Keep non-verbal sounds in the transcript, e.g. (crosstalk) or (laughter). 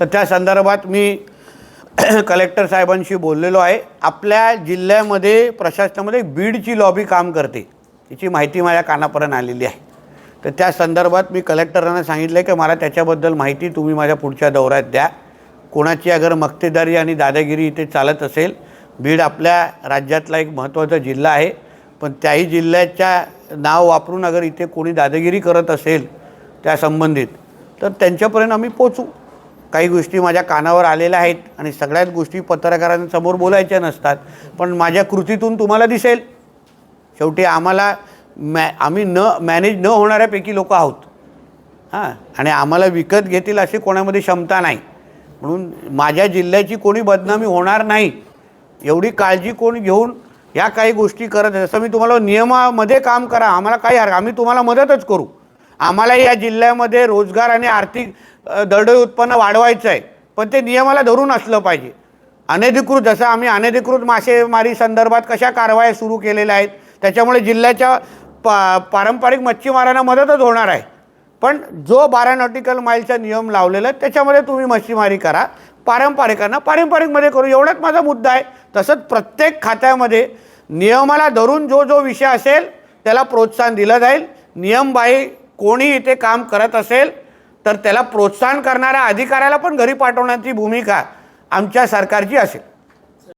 तर त्या संदर्भात मी (clears throat) कलेक्टर साहेबांशी बोललेलो आहे. आपल्या जिल्ह्यामध्ये प्रशासनामध्ये बीडची लॉबी काम करते. याची माहिती माझ्या कानापर्यंत आलेली आहे. तर त्या संदर्भात मी कलेक्टरांना सांगितलं आहे की मला त्याच्याबद्दल माहिती तुम्ही माझ्या पुढच्या दौऱ्यात द्या. कोणाची अगर मक्तेदारी आणि दादागिरी इथे चालत असेल बीड आपल्या राज्यातला एक महत्त्वाचा जिल्हा आहे. पण त्याही जिल्ह्याच्या नाव वापरून अगर इथे कोणी दादागिरी करत असेल त्या संबंधित तर त्यांच्यापर्यंत आम्ही पोचू काही गोष्टी माझ्या कानावर आलेल्या आहेत आणि सगळ्याच गोष्टी पत्रकारांसमोर बोलायच्या नसतात पण माझ्या कृतीतून तुम्हाला दिसेल. शेवटी आम्हाला मॅ आम्ही न मॅनेज न होणाऱ्यापैकी लोक आहोत. हां आणि आम्हाला विकत घेतील अशी कोणामध्ये क्षमता नाही. म्हणून माझ्या जिल्ह्याची कोणी बदनामी होणार नाही. एवढी काळजी कोण घेऊन या काही गोष्टी करत जसं मी तुम्हाला नियमामध्ये काम करा आम्हाला काही हरकत आम्ही तुम्हाला मदतच करू. आम्हाला या जिल्ह्यामध्ये रोजगार आणि आर्थिक दरडोई उत्पन्न वाढवायचं आहे. पण ते नियमाला धरून असलं पाहिजे. अनधिकृत जसं आम्ही अनधिकृत मासेमारी संदर्भात कशा कारवाया सुरू केलेल्या आहेत त्याच्यामुळे जिल्ह्याच्या पा पारंपरिक मच्छीमारांना मदतच होणार आहे. पण जो बारा नॉटिकल माईलचा नियम लावलेला आहे त्याच्यामध्ये तुम्ही मच्छीमारी करा पारंपरिकांना पारंपरिकमध्ये करू. एवढाच माझा मुद्दा आहे. तसंच प्रत्येक खात्यामध्ये नियमाला धरून जो जो विषय असेल त्याला प्रोत्साहन दिलं जाईल. नियमबाह्य कोणी इथे काम करत असेल तर त्याला प्रोत्साहन करणाऱ्या अधिकाऱ्याला पण घरी पाठवण्याची भूमिका आमच्या सरकारची असेल.